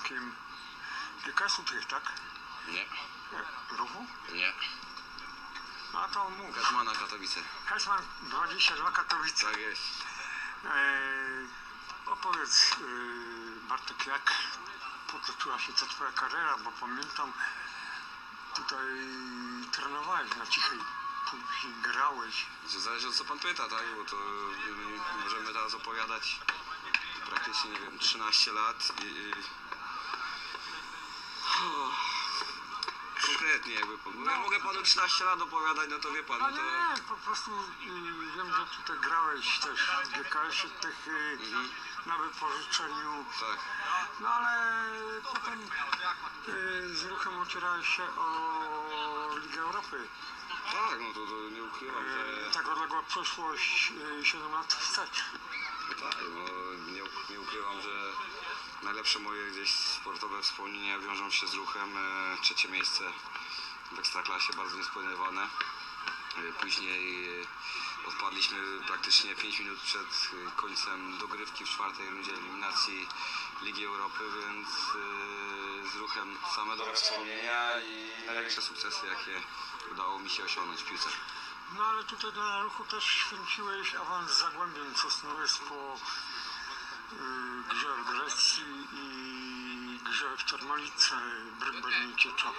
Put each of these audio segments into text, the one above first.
członkiem GKS-u tych, tak? Nie, E, Ruchu? nie. No to mów. Hetmana Katowice. Hetman 22 Katowice. Tak jest. Eee, opowiedz yy, Bartek, jak potoczyła się ta twoja kariera, bo pamiętam tutaj trenowałeś na cichej później grałeś. Zależy od co pan pyta, tak? Bo to y, możemy teraz opowiadać praktycznie, nie wiem, 13 lat i... i... Konkretnie jakby pan. Ja mogę panu 13 lat opowiadać, no to wie pan, No no to... nie, po prostu yy, wiem, że tutaj grałeś też w GKS-ie tych yy, na wypożyczeniu, Tak. no ale potem yy, z ruchem ocierałeś się o Ligę Europy. Tak, no to, to nie ukrywam, że... Yy, tak odległa przeszłość yy, 7 lat wstecz. Tak, no, nie, nie ukrywam, że najlepsze moje gdzieś sportowe wspomnienia wiążą się z ruchem. E, trzecie miejsce w Ekstraklasie, bardzo niespodziewane. E, później e, odpadliśmy praktycznie 5 minut przed końcem dogrywki w czwartej rundzie eliminacji Ligi Europy, więc z ruchem same dobre wspomnienia i największe sukcesy, jakie udało mi się osiągnąć w piłce. No ale tutaj dla ruchu też święciłeś awans Zagłębiem Sosnowiec po grze w Grecji i grze w Termalice Brygbernie Ciecza.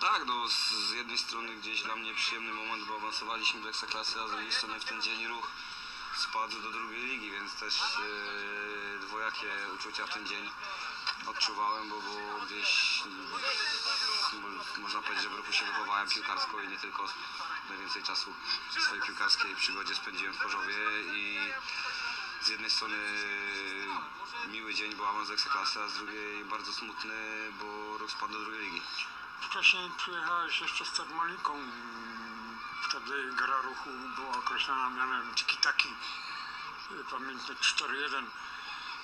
Tak, no z, jednej strony gdzieś dla mnie przyjemny moment, bo awansowaliśmy do Ekstraklasy, a z drugiej strony w ten dzień ruch spadł do drugiej ligi, więc też e, dwojakie uczucia w ten dzień odczuwałem, bo, bo gdzieś można powiedzieć, że w ruchu się wychowałem piłkarsko i nie tylko. Najwięcej czasu w swojej piłkarskiej przygodzie spędziłem w Chorzowie z jednej strony miły dzień, bo awans do Ekstraklasy, a z drugiej bardzo smutny, bo ruch spadł do drugiej ligi. Wcześniej przyjechałeś jeszcze z Termaliką. Wtedy gra ruchu była określana mianem tiki-taki. Pamiętny 4-1.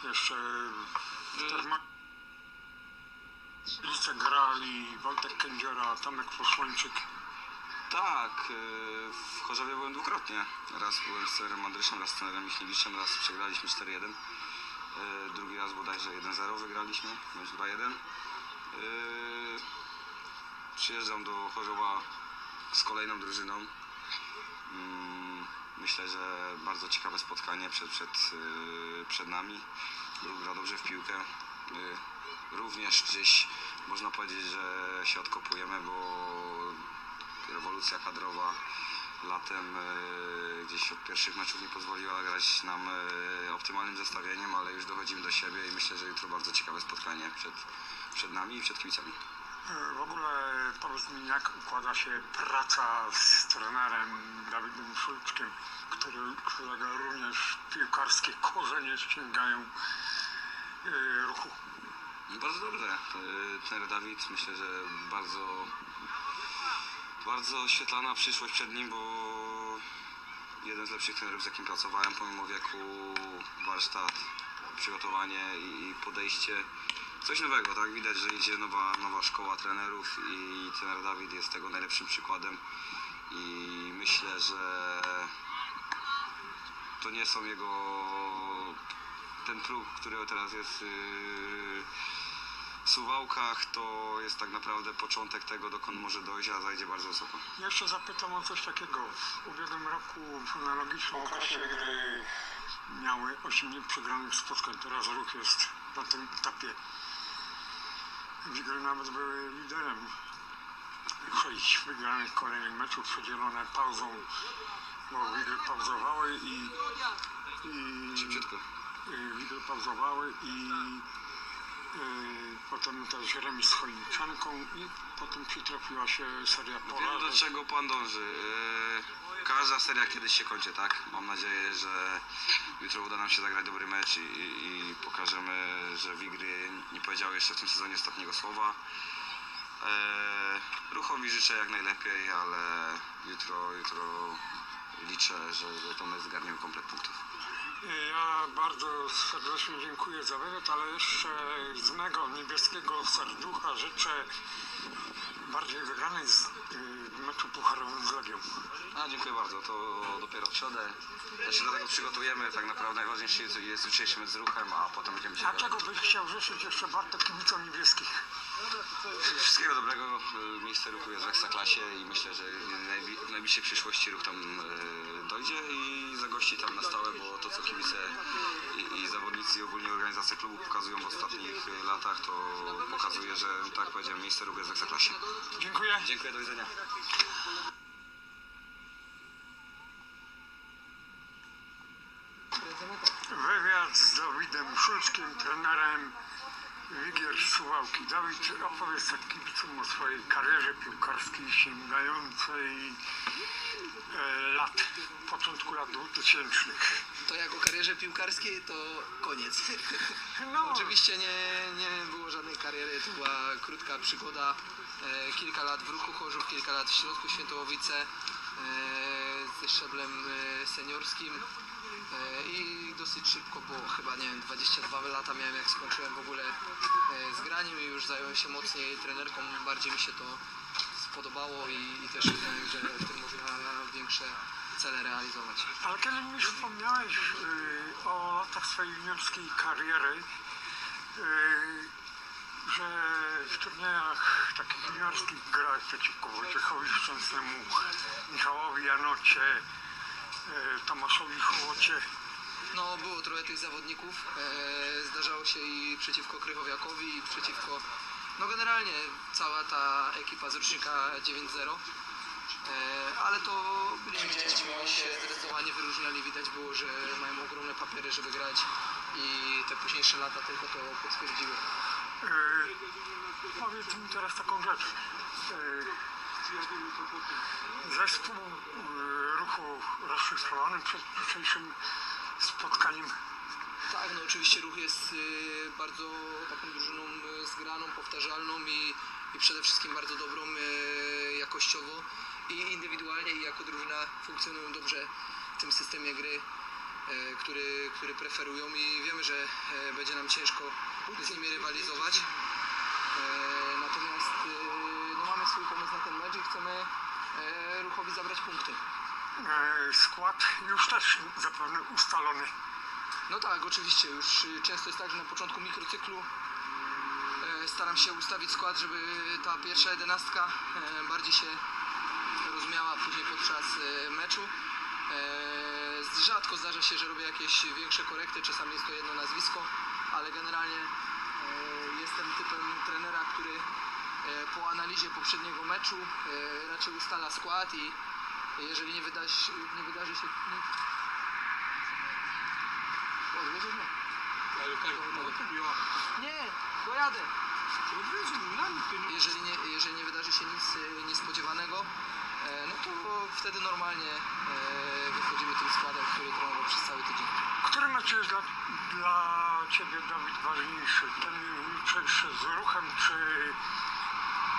Jeszcze w Termalice grali Wojtek Kędziora, Tomek Posłańczyk. Tak, e, w Chorzowie byłem dwukrotnie. Raz byłem z trenerem Andryszem, raz z trenerem Michniewiczem, raz przegraliśmy 4-1. E, Drugi raz bodajże 1-0 wygraliśmy, bądź 2-1. E, Przyjeżdżam do Chorzowa z kolejną drużyną. Mm, Myślę, że bardzo ciekawe spotkanie przed, przed, przed nami. Ruch gra dobrze w piłkę. Również gdzieś można powiedzieć, że się odkopujemy, bo rewolucja kadrowa latem e, gdzieś od pierwszych meczów nie pozwoliła grać nam e, optymalnym zestawieniem, ale już dochodzimy do siebie i myślę, że jutro bardzo ciekawe spotkanie przed, przed nami i przed kibicami. Y, W ogóle powiedz mi, jak układa się praca z trenerem Dawidem Szulczkiem, który, którego również piłkarskie korzenie sięgają ruchu. No Bardzo dobrze. E, Trener Dawid myślę, że bardzo, bardzo świetlana przyszłość przed nim, bo jeden z lepszych trenerów, z jakim pracowałem, pomimo wieku, warsztat, przygotowanie i podejście. Coś nowego, tak? Widać, że idzie nowa, nowa szkoła trenerów i trener Dawid jest tego najlepszym przykładem. I myślę, że to nie są jego ten próg, który teraz jest yy, Suwałkach, to jest tak naprawdę początek tego, dokąd może dojść, a zajdzie bardzo wysoko. Jeszcze zapytam o coś takiego. W ubiegłym roku w analogicznym okresie gry miały 8 nieprzegranych spotkań. Teraz ruch jest na tym etapie. Wigry nawet były liderem. Sześć wygranych kolejnych meczów przedzielone pauzą, bo Wigry pauzowały i, i Szybciutko. y, Wigry pauzowały i y, potem też remis z Chojniczanką i potem przytrafiła się seria Wiem do czego pan dąży. Yy, każda seria kiedyś się kończy, tak? Mam nadzieję, że jutro uda nam się zagrać dobry mecz i, i, i pokażemy, że Wigry nie powiedziały jeszcze w tym sezonie ostatniego słowa. Yy, ruchowi życzę jak najlepiej, ale jutro, jutro liczę, że, że to my zgarniemy komplet punktów. Ja bardzo serdecznie dziękuję za wywiad, ale jeszcze z mego niebieskiego serducha życzę bardziej wygranej z, y, meczu pucharowym z Legią. A, dziękuję bardzo. To dopiero w środę. Też się do tego przygotujemy. Tak naprawdę najważniejszy jest, jest jutrzejszy mecz z ruchem, a potem będziemy się... A czego byś chciał życzyć jeszcze Bartek kibicom niebieskich? Wszystkiego dobrego. Y, Miejsce ruchu jest w Ekstraklasie i myślę, że w najbliższej przyszłości ruch tam y, dojdzie i zagości tam na stałe, bo to co kibice i, i zawodnicy i ogólnie organizacja klubu pokazują w ostatnich y, latach, to pokazuje, że tak jak powiedziałem, miejsce jest w Ekstraklasie. Dziękuję. Dziękuję, do widzenia. Wywiad z Dawidem Szulczkiem, trenerem Wigier Suwałki. Dawid, opowiedz tak kibicom o swojej karierze piłkarskiej sięgającej e, lat, początku lat 2000. To jak o karierze piłkarskiej, to koniec. No, Oczywiście nie, nie było żadnej kariery, to była krótka przygoda. E, kilka lat w Ruchu Chorzów, kilka lat w Śląsku Świętołowice e, ze szczeblem seniorskim i dosyć szybko, bo chyba nie wiem, 22 lata miałem jak skończyłem w ogóle e, z graniem i już zająłem się mocniej trenerką, bardziej mi się to spodobało i, i też uznałem, że w tym można większe cele realizować. ale kiedy mi wspomniałeś y, o latach swojej juniorskiej kariery, że w turniejach takich juniorskich grałeś przeciwko Wojciechowi Szczęsnemu, Michałowi Janocie, Tomaszowi Chłocie. No, było trochę tych zawodników. E, zdarzało się i przeciwko Krychowiakowi, i przeciwko. No, generalnie cała ta ekipa z rocznika 9-0. E, ale to byli ci, którzy się zdecydowanie wyróżniali. Widać było, że mają ogromne papiery, żeby grać i te późniejsze lata tylko to potwierdziły. Powiedz mi teraz taką rzecz. Yy, zespół ruchu rozszyfrowany przed dzisiejszym spotkaniem. Tak, no oczywiście ruch jest y, bardzo taką drużyną y, zgraną, powtarzalną i, i przede wszystkim bardzo dobrą y, jakościowo i indywidualnie i jako drużyna funkcjonują dobrze w tym systemie gry, który, który preferują i wiemy, że będzie nam ciężko z nimi rywalizować. Natomiast no, mamy swój pomysł na ten mecz i chcemy ruchowi zabrać punkty. Yy, skład już też zapewne ustalony. No tak, oczywiście. Już często jest tak, że na początku mikrocyklu e, staram się ustawić skład, żeby ta pierwsza jedenastka e, bardziej się rozumiała później podczas e, meczu. E, Rzadko zdarza się, że robię jakieś większe korekty, czasami jest to jedno nazwisko, ale generalnie e, jestem typem trenera, który e, po analizie poprzedniego meczu e, raczej ustala skład i jeżeli nie, wyda się, nie wydarzy się nic Odwieziesz mnie? Nie, dojadę. Jeżeli nie, jeżeli nie wydarzy się nic e, niespodziewanego, e, no to wtedy normalnie e, wychodzimy tym składem, który trenował przez cały tydzień. Który mecz jest dla, dla Ciebie, Dawid, ważniejszy? Ten jutrzejszy z ruchem, czy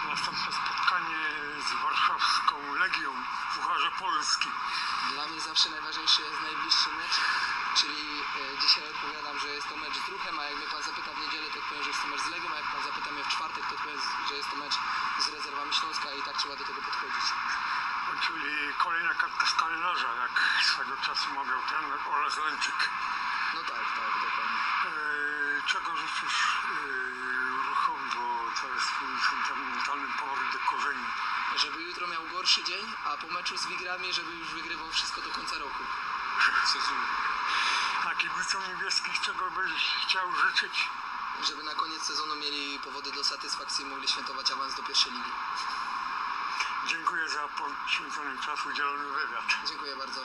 następne spotkanie z warszawską Legią w Pucharze Polski? Dla mnie zawsze najważniejszy jest najbliższy mecz, czyli e, dzisiaj odpowiadam, że jest to mecz z ruchem, a jak mnie pan zapyta w niedzielę, to odpowiem, że jest to mecz z Legią, a jak pan zapyta mnie w czwartek, to odpowiem, że jest to mecz z rezerwami Śląska i tak trzeba do tego podchodzić. Czyli kolejna kartka z kalendarza, jak swego czasu mawiał trener Oraz Lęczyk. No tak, tak, dokładnie. Eee, czego życzysz ruchowi, bo to jest twój sentymentalny powrót do korzeni. Żeby jutro miał gorszy dzień, a po meczu z Wigrami, żeby już wygrywał wszystko do końca roku. A kibicom niebieskich czego byś chciał życzyć? Żeby na koniec sezonu mieli powody do satysfakcji i mogli świętować awans do pierwszej ligi. Dziękuję za poświęcony czas, udzielony wywiad. Dziękuję bardzo.